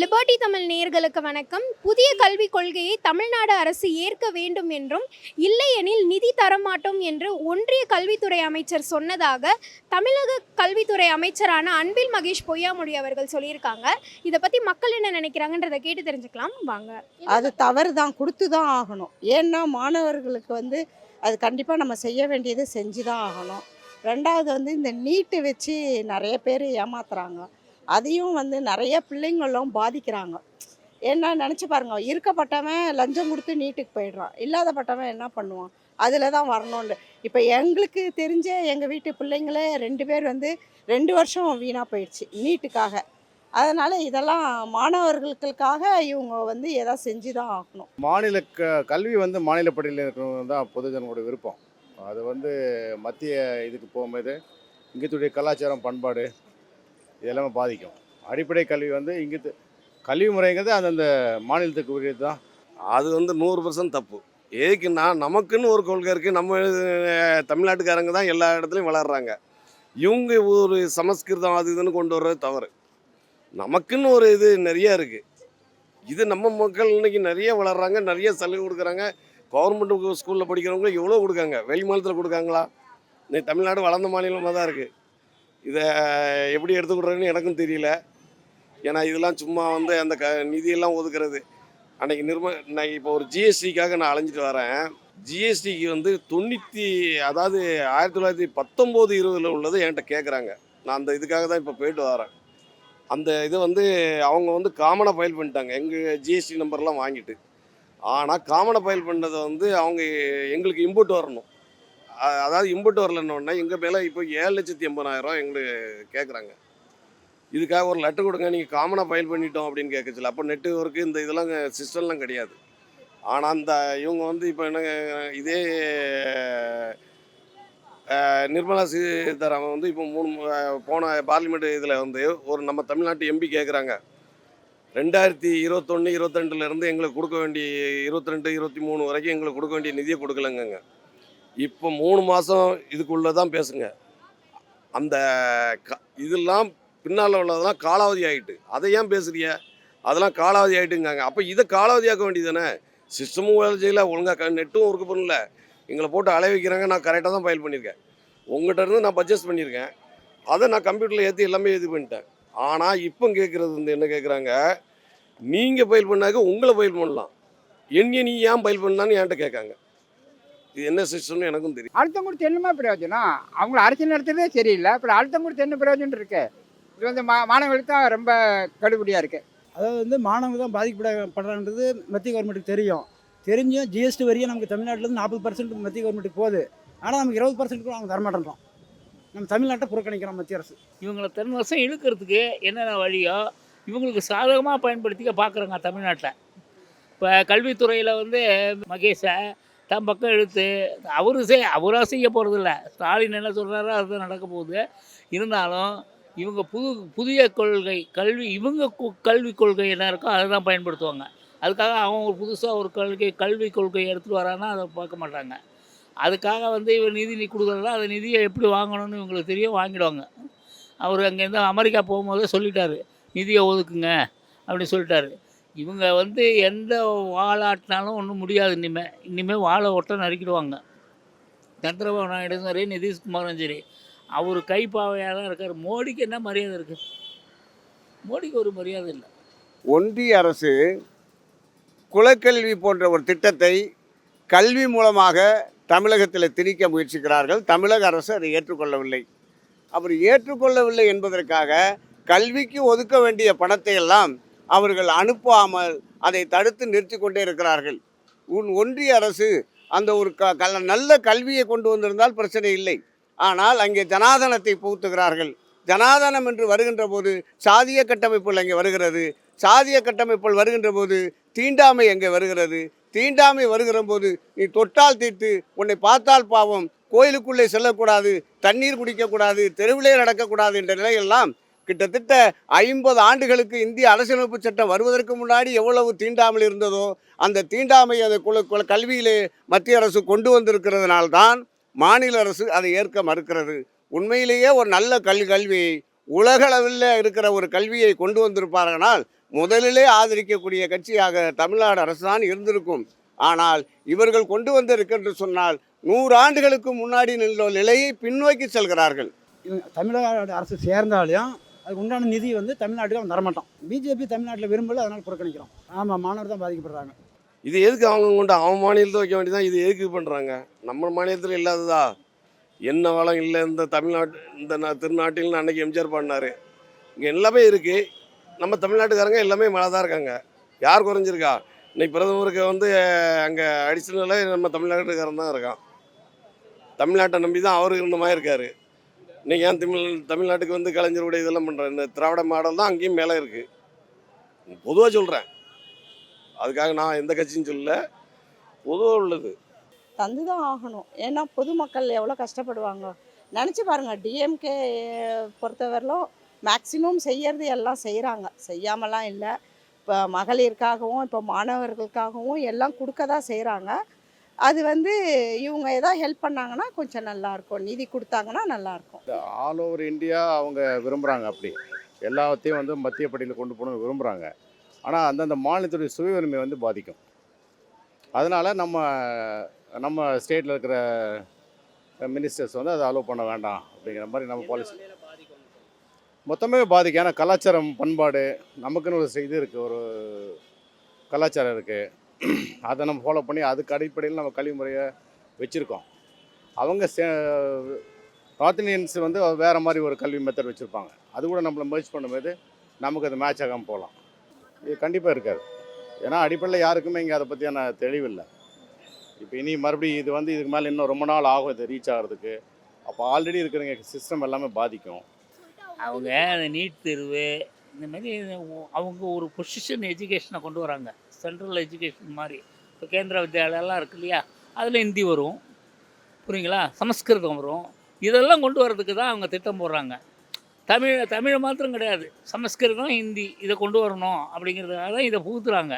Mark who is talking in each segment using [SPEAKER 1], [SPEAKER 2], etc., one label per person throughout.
[SPEAKER 1] Liberty Tamil நேயர்களுக்கு வணக்கம். புதிய கல்விக் கொள்கையை தமிழ்நாடு அரசு ஏற்க வேண்டும் என்றும் இல்லையெனில் நிதி தரமாட்டோம் என்று ஒன்றிய கல்வித்துறை அமைச்சர் சொன்னதாக தமிழக கல்வித்துறை அமைச்சரான அன்பில் மகேஷ் பொய்யாமொழி அவர்கள் சொல்லியிருக்காங்க. இதை பற்றி மக்கள் என்ன நினைக்கிறாங்கன்றதை கேட்டு தெரிஞ்சுக்கலாம். வாங்க.
[SPEAKER 2] அது தவறு தான் கொடுத்து தான் ஆகணும். ஏன்னா மாணவர்களுக்கு வந்து அது கண்டிப்பாக நம்ம செய்ய வேண்டியது செஞ்சு தான் ஆகணும். ரெண்டாவது வந்து இந்த நீட்டு வச்சு நிறைய பேர் ஏமாத்துறாங்க. அதையும் வந்து நிறைய பிள்ளைங்களும் பாதிக்கிறாங்க. ஏன்னா நினச்சி பாருங்க இருக்கப்பட்டவன் லஞ்சம் கொடுத்து நீட்டுக்கு போயிடுறான். இல்லாதப்பட்டவன் என்ன பண்ணுவான்? அதில் தான் வரணும்னு. இப்போ எங்களுக்கு தெரிஞ்ச எங்கள் வீட்டு பிள்ளைங்களே ரெண்டு பேர் வந்து ரெண்டு வருஷம் வீணாக போயிடுச்சு நீட்டுக்காக. அதனால் இதெல்லாம் மாணவர்களுக்காக இவங்க வந்து எதாவது செஞ்சு தான் ஆகணும்.
[SPEAKER 3] மாநில க கல்வி வந்து மாநில பள்ளியில் இருக்கணும் தான் பொதுஜனோட விருப்பம். அது வந்து மத்திய இதுக்கு போகும்போது இங்கத்துடைய கலாச்சாரம் பண்பாடு இதெல்லாமே பாதிக்கும். அடிப்படை கல்வி வந்து இங்கே கல்வி முறைங்கிறது அந்தந்த மாநிலத்துக்கு உரியது தான்.
[SPEAKER 4] அது வந்து நூறு பர்சன்ட் தப்பு. எதுக்குன்னா நமக்குன்னு ஒரு கொள்கை இருக்குது நம்ம தமிழ்நாட்டுக்காரங்க தான் எல்லா இடத்துலையும் வளர்றாங்க. இவங்க ஒரு சமஸ்கிருதம் அது இதுன்னு கொண்டு வர்றது தவறு. நமக்குன்னு ஒரு இது நிறைய இருக்குது இது நம்ம மக்கள் இன்றைக்கி நிறைய வளர்கிறாங்க நிறைய சலுகை கொடுக்குறாங்க. கவர்மெண்ட் ஸ்கூலில் படிக்கிறவங்க எவ்வளோ கொடுக்காங்க? வெளி மாநிலத்தில் கொடுக்காங்களா? இன்னைக்கு தமிழ்நாடு வளர்ந்த மாநிலமாக தான் இருக்குது இதை எப்படி எடுத்துக்கிடுறதுன்னு எனக்கும் தெரியல. ஏன்னா இதெல்லாம் சும்மா வந்து அந்த க நிதியெல்லாம் ஒதுக்குறது. அன்றைக்கி நிர்ம நான் இப்போ ஒரு ஜிஎஸ்டிக்காக நான் அலைஞ்சிட்டு வரேன். ஜிஎஸ்டிக்கு வந்து தொண்ணூற்றி அதாவது ஆயிரத்தி தொள்ளாயிரத்தி பத்தொம்போது இருபதில் உள்ளது என்கிட்ட கேட்குறாங்க நான் அந்த இதுக்காக தான் இப்போ போயிட்டு வரேன். அந்த இதை வந்து அவங்க வந்து காமனாக ஃபைல் பண்ணிட்டாங்க. எங்கள் ஜிஎஸ்டி நம்பர்லாம் வாங்கிட்டு. ஆனால் காமனாக ஃபைல் பண்ணதை வந்து அவங்க எங்களுக்கு இம்போர்ட் வரணும். அதாவது இம்போர்ட் வரலன்னொடனே எங்கள் மேலே இப்போ ஏழு லட்சத்தி எண்பதாயிரம் எங்களுக்கு கேட்குறாங்க இதுக்காக ஒரு லெட்டர் கொடுங்க நீங்கள் காமனாக ஃபைல் பண்ணிட்டோம் அப்படின்னு கேட்கச்சில்ல அப்போ நெட்ஒர்க்கு இந்த இதெல்லாம் சிஸ்டம்லாம் கிடையாது. ஆனால் அந்த இவங்க வந்து இப்போ என்ன இதே நிர்மலா சீதாராமன் வந்து இப்போ மூணு போன பார்லிமெண்ட் இதில் வந்து ஒரு நம்ம தமிழ்நாட்டு எம்பி கேட்குறாங்க ரெண்டாயிரத்தி இருபத்தொன்று இருபத்தெண்டுலேருந்து எங்களுக்கு கொடுக்க வேண்டிய இருபத்தி ரெண்டு இருபத்தி மூணு வரைக்கும் எங்களுக்கு கொடுக்க வேண்டிய நிதியை கொடுக்கலங்க இப்போ மூணு மாதம் இதுக்குள்ளே தான் பேசுங்க. அந்த க இதெல்லாம் பின்னால் உள்ளதெல்லாம் காலாவதி ஆகிட்டு அதை ஏன் பேசுகிறிய அதெல்லாம் காலாவதி ஆகிட்டுங்காங்க அப்போ இதை காலாவதியாக்க வேண்டியதானே சிஸ்டமும் வேலை செய்யல ஒழுங்காக நெட்டும் ஒர்க் பண்ணல. எங்களை போட்டு அலை வைக்கிறாங்க நான் கரெக்டாக தான் ஃபைல் பண்ணியிருக்கேன். உங்கள்கிட்ட இருந்து நான் பர்ச்சேஸ் பண்ணியிருக்கேன். அதை நான் கம்ப்யூட்டரில் ஏற்றி எல்லாமே இது பண்ணிட்டேன். ஆனால் இப்போ கேட்குறது வந்து என்ன கேட்குறாங்க நீங்கள் ஃபைல் பண்ணாக்க உங்களை ஃபைல் பண்ணலாம். என்னையை நீ ஏன் ஃபைல் பண்ணான்னு என்கிட்ட கேட்காங்க. இது என்ன சிஸ்டம்னு எனக்கும் தெரியும்.
[SPEAKER 5] அழுத்தம் கொடுத்து என்னமா பிரயோஜனம்? அவங்கள அரசியல் நடத்துறதே சரியில்லை அப்புறம் அழுத்தம் கொடுத்து என்ன பிரயோஜனம் இருக்கு? இது வந்து மா மாணவர்களுக்கு தான் ரொம்ப கடுபடியாக இருக்கு.
[SPEAKER 6] அதாவது வந்து மாணவங்க தான் பாதிக்கப்படுறான்றது மத்திய கவர்மெண்ட்டுக்கு தெரியும். தெரிஞ்சும் ஜிஎஸ்டி வரியும் நமக்கு தமிழ்நாட்டிலேருந்து நாற்பது பர்சன்ட் மத்திய கவர்மெண்ட்டுக்கு போகுது. ஆனால் நமக்கு இருபது பர்சன்ட் கூட அவங்க தரமாட்டேன்றோம் நம்ம தமிழ்நாட்டை புறக்கணிக்கிறோம் மத்திய அரசு.
[SPEAKER 7] இவங்களை தன் வசம் இழுக்கிறதுக்கு என்னென்ன வழியோ இவங்களுக்கு சாதகமாக பயன்படுத்திக்க பார்க்குறாங்க தமிழ்நாட்டில். இப்போ கல்வித்துறையில் வந்து மகேஷை தன் பக்கம் எழுத்து அவரு செய் அவராக செய்ய போகிறதில்ல ஸ்டாலின் என்ன சொல்கிறாரோ அதுதான் நடக்க போகுது. இருந்தாலும் இவங்க புது புதிய கொள்கை கல்வி இவங்க கு- கல்விக் கொள்கை என்ன இருக்கோ அதை தான் பயன்படுத்துவாங்க. அதுக்காக அவங்க ஒரு புதுசாக ஒரு கொள்கை கல்விக் கொள்கையை எடுத்துகிட்டு வரான்னா அதை பார்க்க மாட்டாங்க. அதுக்காக வந்து இவர் நிதி நீ கொடுக்குறதா அந்த நிதியை எப்படி வாங்கணும்னு இவங்களுக்கு தெரியும் வாங்கிடுவாங்க. அவர் அங்கேருந்து அமெரிக்கா போகும்போதே சொல்லிட்டாரு. நிதியை ஒதுக்குங்க அப்படின்னு சொல்லிட்டாரு. இவங்க வந்து எந்த வாழாட்டினாலும் ஒன்றும் முடியாது இனிமேல் இனிமேல் வாழை ஒட்ட நறுக்கிடுவாங்க. சந்திரபாபு நாயுடு சரி நிதிஷ்குமாரும் சரி அவர் கைப்பாவையாக தான் இருக்கார். மோடிக்கு என்ன மரியாதை இருக்குது மோடிக்கு ஒரு மரியாதை இல்லை.
[SPEAKER 8] ஒன்றிய அரசு குலக்கல்வி போன்ற ஒரு திட்டத்தை கல்வி மூலமாக தமிழகத்தில் திணிக்க முயற்சிக்கிறார்கள். தமிழக அரசு அதை ஏற்றுக்கொள்ளவில்லை. அப்படி ஏற்றுக்கொள்ளவில்லை என்பதற்காக கல்விக்கு ஒதுக்க வேண்டிய பணத்தை எல்லாம் அவர்கள் அனுப்பாமல் அதை தடுத்து நிறுத்தி கொண்டே இருக்கிறார்கள். உன் ஒன்றிய அரசு அந்த ஒரு க கல நல்ல கல்வியை கொண்டு வந்திருந்தால் பிரச்சனை இல்லை. ஆனால் அங்கே ஜனாதனத்தை புகுத்துகிறார்கள். ஜனாதனம் என்று வருகின்ற போது சாதிய கட்டமைப்புகள் அங்கே வருகிறது. சாதிய கட்டமைப்புகள் வருகின்ற போது தீண்டாமை அங்கே வருகிறது. தீண்டாமை வருகிற போது நீ தொட்டால் தீட்டு உன்னை பார்த்தால் பாவம் கோயிலுக்குள்ளே செல்லக்கூடாது தண்ணீர் குடிக்கக்கூடாது தெருவிலே நடக்கக்கூடாது என்ற நிலையெல்லாம் கிட்டத்தட்ட ஐம்பது ஆண்டுகளுக்கு இந்திய அரசியலமைப்பு சட்டம் வருவதற்கு முன்னாடி எவ்வளவு தீண்டாமல் இருந்ததோ அந்த தீண்டாமை அதை குல கல்வியிலே மத்திய அரசு கொண்டு வந்திருக்கிறதுனால்தான் மாநில அரசு அதை ஏற்க மறுக்கிறது. உண்மையிலேயே ஒரு நல்ல கல்வி கல்வியை உலகளவில் இருக்கிற ஒரு கல்வியை கொண்டு வந்திருப்பார்களால் முதலிலே ஆதரிக்கக்கூடிய கட்சியாக தமிழ்நாடு அரசு தான் இருந்திருக்கும். ஆனால் இவர்கள் கொண்டு வந்திருக்கின்ற சொன்னால் நூறு ஆண்டுகளுக்கு முன்னாடி நின்ற நிலையை பின்னோக்கி செல்கிறார்கள்.
[SPEAKER 6] தமிழ்நாடு அரசு சேர்ந்தாலையும் அதுக்கு உண்டான நிதி வந்து தமிழ்நாட்டுக்கு அவன் தரமாட்டான் பிஜேபி தமிழ்நாட்டில் விரும்பல அதனால் புறக்கணிக்கிறோம். ஆமாம் மாணவர் தான் பாதிக்கப்படுறாங்க.
[SPEAKER 4] இது எதுக்கு அவங்க கொண்டு அவன் மாநிலத்தை வைக்க வேண்டியதான் இது எதுக்கு பண்ணுறாங்க நம்ம மாநிலத்தில் இல்லாததா? என்ன வளம் இல்லை இந்த தமிழ்நாட்டு இந்த திருநாட்டில் திருநாட்டில்னு அன்னைக்கு எம்ஜிஆர் பண்ணார். இங்கே எல்லாமே இருக்குது நம்ம தமிழ்நாட்டுக்காரங்க எல்லாமே மேலே தான் இருக்காங்க. யார் குறைஞ்சிருக்கா? இன்னைக்கு பிரதமருக்கு வந்து அங்கே அடிஷனலாக நம்ம தமிழ்நாட்டுக்காரன் தான் இருக்கான். தமிழ்நாட்டை நம்பி தான் அவர் இருந்த மாதிரி இருக்கார். இன்னைக்கு ஏன் தமிழ் தமிழ்நாட்டுக்கு வந்து கலைஞருடைய இதெல்லாம் பண்ணுறேன் இந்த திராவிட மாடல் தான் அங்கேயும் மேலே இருக்குது பொதுவாக சொல்கிறேன் அதுக்காக நான் எந்த கட்சியும் சொல்லல. பொதுவாக உள்ளது.
[SPEAKER 2] தந்து தான் ஆகணும். ஏன்னா பொதுமக்கள் எவ்வளோ கஷ்டப்படுவாங்க நினச்சி பாருங்கள் டிஎம்கே பொறுத்தவரையிலும் மேக்சிமம் செய்யறது எல்லாம் செய்கிறாங்க செய்யாமலாம் இல்லை. இப்போ மகளிருக்காகவும் இப்போ மாணவர்களுக்காகவும் எல்லாம் கொடுக்க தான் செய்கிறாங்க அது வந்து இவங்க ஏதாவது ஹெல்ப் பண்ணாங்கன்னா கொஞ்சம் நல்லாயிருக்கும் நிதி கொடுத்தாங்கன்னா நல்லாயிருக்கும்
[SPEAKER 3] ஆல் ஓவர் இந்தியா அவங்க விரும்புகிறாங்க அப்படி. எல்லாத்தையும் வந்து மத்திய பட்டியலில் கொண்டு போகணும்னு விரும்புகிறாங்க ஆனால் அந்தந்த மாநிலத்துடைய சுயஉரிமை வந்து பாதிக்கும். அதனால் நம்ம நம்ம ஸ்டேட்டில் இருக்கிற மினிஸ்டர்ஸ் வந்து அதை அலோவ் பண்ண வேண்டாம் அப்படிங்கிற மாதிரி நம்ம பாலிசி மொத்தமே பாதிக்கும். ஏன்னா கலாச்சாரம் பண்பாடு நமக்குன்னு ஒரு இது இருக்குது ஒரு கலாச்சாரம் இருக்குது அதை நம்ம ஃபாலோ பண்ணி அதுக்கு அடிப்படையில் நம்ம கல்வி முறையை வச்சுருக்கோம். அவங்க சே நார்த் இந்தியன்ஸ் வந்து வேறு மாதிரி ஒரு கல்வி மெத்தட் வச்சுருப்பாங்க. அது கூட நம்மளை மர்ச் பண்ணும்போது நமக்கு அது மேட்ச் ஆகாமல் போகலாம். இது கண்டிப்பாக இருக்காது. ஏன்னா அடிப்படையில் யாருக்குமே இங்கே அதை பற்றியான தெளிவில்லை. இப்போ இனி மறுபடியும் இது வந்து இதுக்கு மேலே இன்னும் ரொம்ப நாள் ஆகும் இது ரீச் ஆகிறதுக்கு. அப்போ ஆல்ரெடி இருக்கிறவங்க சிஸ்டம் எல்லாமே பாதிக்கும்.
[SPEAKER 7] அவங்க அந்த நீட் தேர்வு இந்த மாதிரி அவங்க ஒரு பொசிஷன் எஜுகேஷனை கொண்டு வராங்க. சென்ட்ரல் எஜுகேஷன் மாதிரி. இப்போ கேந்திர வித்யாலயெல்லாம் இருக்கு இல்லையா? அதில் ஹிந்தி வரும். புரியுங்களா? சமஸ்கிருதம் வரும். இதெல்லாம் கொண்டு வரதுக்கு தான் அவங்க திட்டம் போடுறாங்க. தமிழ் தமிழ் மாத்திரம் கிடையாது. சமஸ்கிருதம் ஹிந்தி இதை கொண்டு வரணும் அப்படிங்கிறதுக்காக தான் இதை புகுத்துறாங்க.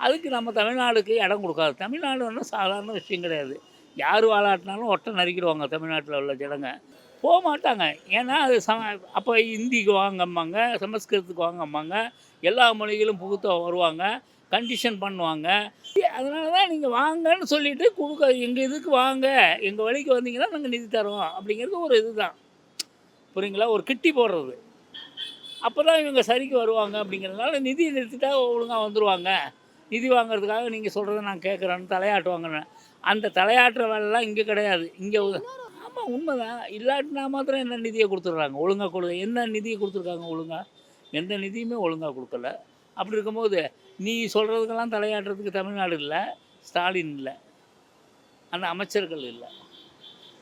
[SPEAKER 7] அதுக்கு நம்ம தமிழ்நாடுக்கு இடம் கொடுக்காது. தமிழ்நாடு ஒன்றும் சாதாரண விஷயம் கிடையாது. யார் வாழாட்டினாலும் ஒட்டை நறுக்கிடுவாங்க தமிழ்நாட்டில் உள்ள ஜனங்க. போக மாட்டாங்க. ஏன்னா அது சம அப்போ ஹிந்திக்கு வாங்கம்பாங்க சமஸ்கிருதத்துக்கு வாங்கம்பாங்க. எல்லா மொழிகளும் புகுத்த வருவாங்க. கண்டிஷன் பண்ணுவாங்க. அதனால தான் நீங்கள் வாங்கன்னு சொல்லிட்டு கொடுக்க எங்கள் இதுக்கு வாங்க எங்கள் வழிக்கு வந்தீங்கன்னா நாங்கள் நிதி தருவோம் அப்படிங்கிறது ஒரு இதுதான். புரியுங்களா? ஒரு கிட்டி போடுறது. அப்போ தான் இவங்க சரிக்கு வருவாங்க அப்படிங்கிறதுனால நிதி நிறுத்திட்டா ஒழுங்காக வந்துடுவாங்க நிதி வாங்குறதுக்காக நீங்கள் சொல்கிறத நான் கேட்குறேன்னு தலையாட்டுவாங்கன்னு. அந்த தலையாட்டுற வேலைலாம் இங்கே கிடையாது. இங்கே ஆமாம் உண்மைதான். இல்லாட்டினா மாத்திரம் என்ன நிதியை கொடுத்துட்றாங்க? ஒழுங்காக கொடு என்ன நிதியை கொடுத்துருக்காங்க ஒழுங்காக எந்த நிதியுமே ஒழுங்காக கொடுக்கல. அப்படி இருக்கும்போது நீ சொல்கிறதுக்கெல்லாம் தலையாட்டுறதுக்கு தமிழ்நாடு இல்லை ஸ்டாலின் இல்லை அந்த அமைச்சர்கள் இல்லை.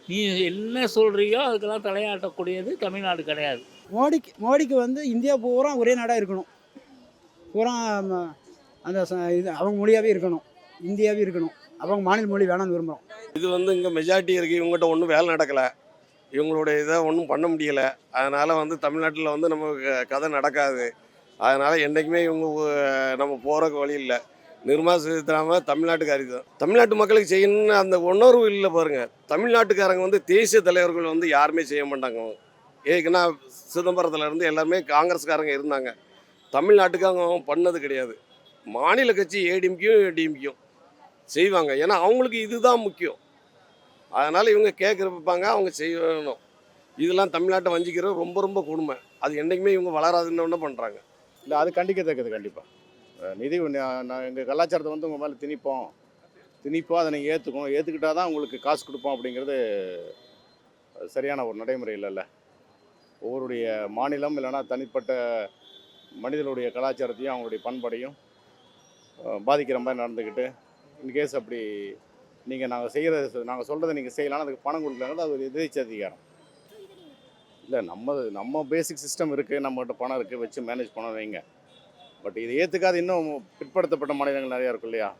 [SPEAKER 7] நீ என்ன சொல்கிறியோ அதுக்கெல்லாம் தலையாட்டக்கூடியது தமிழ்நாடு கிடையாது.
[SPEAKER 6] மோடிக்கு மோடிக்கு வந்து இந்தியா பூரா ஒரே நாடாக இருக்கணும். பூரா அந்த இது அவங்க மொழியாகவே இருக்கணும். இந்தியாவே இருக்கணும். அவங்க மாநில மொழி வேணாம்னு விரும்புகிறோம்
[SPEAKER 4] இது வந்து இங்கே மெஜாரிட்டி இருக்குது இவங்ககிட்ட ஒன்றும் வேலை நடக்கலை. இவங்களுடைய இதை ஒன்றும் பண்ண முடியலை. அதனால் வந்து தமிழ்நாட்டில் வந்து நமக்கு கதை நடக்காது. அதனால் என்றைக்குமே இவங்க நம்ம போகிறக்கு வழி இல்லை. நிர்மலா சீதாராமன் தமிழ்நாட்டுக்காரி தான். தமிழ்நாட்டு மக்களுக்கு செய்யணும்னு அந்த உணர்வு இல்லை பாருங்கள் தமிழ்நாட்டுக்காரங்க வந்து தேசிய தலைவர்கள் வந்து யாருமே செய்ய மாட்டாங்க. ஏன்னா சிதம்பரத்தில் இருந்து எல்லாருமே காங்கிரஸ்காரங்க இருந்தாங்க. தமிழ்நாட்டுக்கு அவங்க பண்ணது கிடையாது. மாநில கட்சி ஏடிஎம்கியும் டிஎம்கியும் செய்வாங்க. ஏன்னா அவங்களுக்கு இதுதான் முக்கியம். அதனால் இவங்க கேட்குறப்பாங்க அவங்க செய்யணும். இதெல்லாம் தமிழ்நாட்டை வஞ்சிக்கிறது ரொம்ப ரொம்ப கொடுமை. அது என்றைக்குமே இவங்க வளராதுன்னு பண்ணுறாங்க
[SPEAKER 3] இல்லை அது கண்டிக்கத்தக்கது கண்டிப்பாக நிதி நான் எங்கள் கலாச்சாரத்தை வந்து உங்கள் மேலே திணிப்போம். திணிப்போம் அதை நீங்கள் ஏற்றுக்கணும் ஏற்றுக்கிட்டால் தான் உங்களுக்கு காசு கொடுப்போம் அப்படிங்கிறது சரியான ஒரு நடைமுறை இல்லைல்ல. ஒவ்வொருடைய மாநிலம் இல்லைன்னா தனிப்பட்ட மனிதனுடைய கலாச்சாரத்தையும் அவங்களுடைய பண்பாடையும் பாதிக்கிற மாதிரி நடந்துக்கிட்டு இன்கேஸ் அப்படி நீங்கள் நாங்கள் செய்கிறத நாங்கள் சொல்கிறத நீங்கள் செய்யலாம் அதுக்கு பணம் கொடுக்கலங்கிறது அது ஒரு எதிர்ச்சி அதிகாரம். இல்லை நம்ம நம்ம பேசிக் சிஸ்டம் இருக்குது நம்மகிட்ட பணம் இருக்குது வச்சு மேனேஜ் பண்ண வைங்க. பட் இதை ஏற்றுக்காது இன்னும் பிற்படுத்தப்பட்ட மாநிலங்கள் நிறையா இருக்கும் இல்லையா?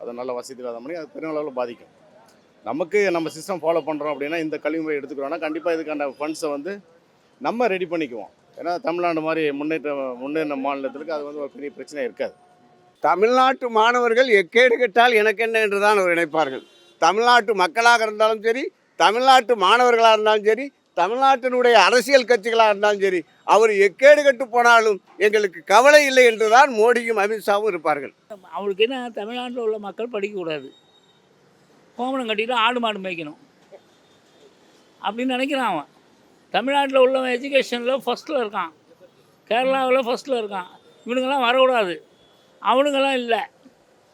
[SPEAKER 3] அது நல்ல வசதி இல்லாத மாதிரி அது பெருமளவில் பாதிக்கும். நமக்கு நம்ம சிஸ்டம் ஃபாலோ பண்ணுறோம் அப்படின்னா இந்த கல்வி முறை எடுத்துக்கிறோம்னா கண்டிப்பாக இதுக்கான ஃபண்ட்ஸை வந்து நம்ம ரெடி பண்ணிக்குவோம். ஏன்னா தமிழ்நாடு மாதிரி முன்னேற்ற முன்னேற்ற மாநிலத்துக்கு அது வந்து ஒரு பெரிய பிரச்சனை இருக்காது.
[SPEAKER 8] தமிழ்நாட்டு மாணவர்கள் எக்கேடு கெட்டால் எனக்கு என்ன என்று தான் அவர் நினைப்பார்கள். தமிழ்நாட்டு மக்களாக இருந்தாலும் சரி தமிழ்நாட்டு மாணவர்களாக இருந்தாலும் சரி தமிழ்நாட்டினுடைய அரசியல் கட்சிகளாக இருந்தாலும் சரி அவர் எக்கேடு கட்டு போனாலும் எங்களுக்கு கவலை இல்லை என்றுதான் மோடியும் அமித்ஷாவும் இருப்பார்கள்.
[SPEAKER 7] அவனுக்கு என்ன தமிழ்நாட்டில் உள்ள மக்கள் படிக்கக்கூடாது கோமணம் கட்டிட்டு ஆடு மாடு மேய்க்கணும். அப்படின்னு நினைக்கிறான் அவன். தமிழ்நாட்டில் உள்ளவன் எஜுகேஷனில் ஃபஸ்ட்டில் இருக்கான். கேரளாவில் ஃபஸ்ட்டில் இருக்கான். இவனுங்கெல்லாம் வரக்கூடாது. அவனுங்கெல்லாம் இல்லை.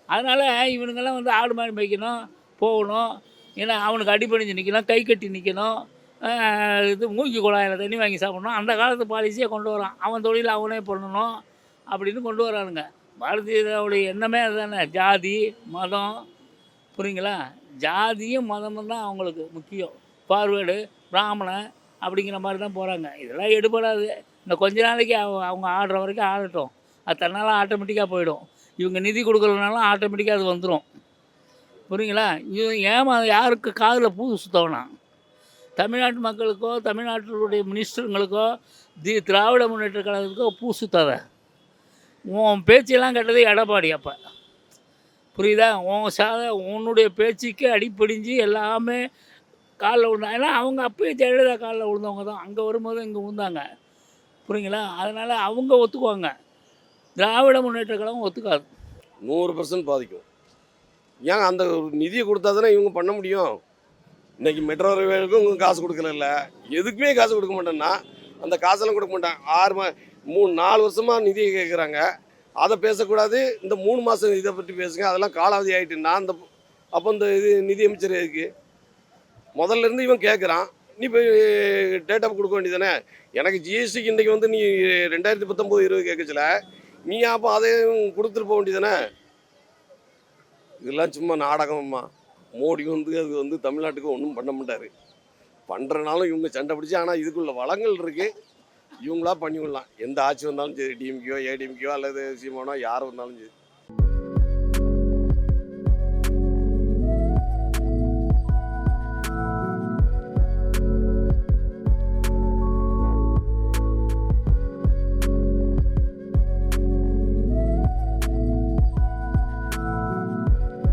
[SPEAKER 7] அதனால் இவனுங்கெல்லாம் வந்து ஆடு மாடு மேய்க்கணும் போகணும். ஏன்னா அவனுக்கு அடிபணிஞ்சு நிற்கணும் கை கட்டி நிற்கணும் இது மூக்கி குழாயில் தண்ணி வாங்கி சாப்பிட்ணும். அந்த காலத்து பாலிசியை கொண்டு வரான். அவன் தொழில் அவனே பண்ணணும் அப்படின்னு கொண்டு வரானுங்க. பாரதியருடைய எண்ணமே அதுதானே ஜாதி மதம். புரியுங்களா? ஜாதியும் மதமும் தான் அவங்களுக்கு முக்கியம். பார்வேர்டு பிராமணன் அப்படிங்கிற மாதிரி தான் போகிறாங்க இதெல்லாம் எடுபடாது. இந்த கொஞ்ச நாளைக்கு அவங்க அவங்க ஆடுற வரைக்கும் ஆடட்டும். அது தன்னால் ஆட்டோமேட்டிக்காக போயிடும். இவங்க நிதி கொடுக்குறதுனால ஆட்டோமேட்டிக்காக அது வந்துடும் புரியுங்களா? இது ஏமா யாருக்கு காதில் பூ சுத்தவனா? தமிழ்நாட்டு மக்களுக்கோ தமிழ்நாட்டினுடைய மினிஸ்டருங்களுக்கோ தி திராவிட முன்னேற்ற கழகத்துக்கோ பூசு தர. உன் பேச்செல்லாம் கேட்டது எடப்பாடி அப்போ. புரியுதா? உன் சாத உன்னுடைய பேச்சுக்கு அடிப்படிஞ்சு எல்லாமே காலில் விழுந்தாங்க ஏன்னா அவங்க அப்பயே ஜெயலலிதா காலில் விழுந்தவங்க தான். அங்கே வரும்போது இங்கே விழுந்தாங்க. புரியுங்களா? அதனால் அவங்க ஒத்துக்குவாங்க. திராவிட முன்னேற்ற கழகம் ஒத்துக்காது.
[SPEAKER 4] நூறு பர்சன்ட் பாதிக்கும். ஏன் அந்த நிதியை கொடுத்தா தானே இவங்க பண்ண முடியும்? இன்னைக்கு மெட்ரோ ரயில்வேலுக்கும் காசு கொடுக்கல எதுக்குமே காசு கொடுக்க மாட்டேன்னா அந்த காசெல்லாம் கொடுக்க மாட்டாங்க ஆறு மா மூணு நாலு வருஷமாக நிதியை கேட்குறாங்க அதை பேசக்கூடாது. இந்த மூணு மாதம் இதை பற்றி பேசுங்க. அதெல்லாம் காலாவதி ஆகிட்டு நான் அந்த அப்போ இந்த இது நிதி அமைச்சர் எதுக்கு? முதல்ல இருந்து இவன் கேட்குறான் நீ போய் டேட்டா கொடுக்க வேண்டியதானே எனக்கு ஜிஎஸ்டிக்கு இன்றைக்கி வந்து நீ ரெண்டாயிரத்தி பத்தொம்போது இருபது கேட்கச்சில நீ அப்போ அதையும் கொடுத்துட்டு போக வேண்டியதானே இதெல்லாம் சும்மா நாடகம்மா. மோடி வந்து அது வந்து தமிழ்நாட்டுக்கு ஒன்றும் பண்ண மாட்டார். பண்ணுறனாலும் இவங்க சண்டை பிடிச்சி ஆனால் இதுக்குள்ள வளங்கள் இருக்குது இவங்களா பண்ணிவிடலாம். எந்த ஆட்சி வந்தாலும் சரி டிஎம்கேயோ ஏடிஎம்கேயோ அல்லது சீமானோ யார் வந்தாலும் சரி.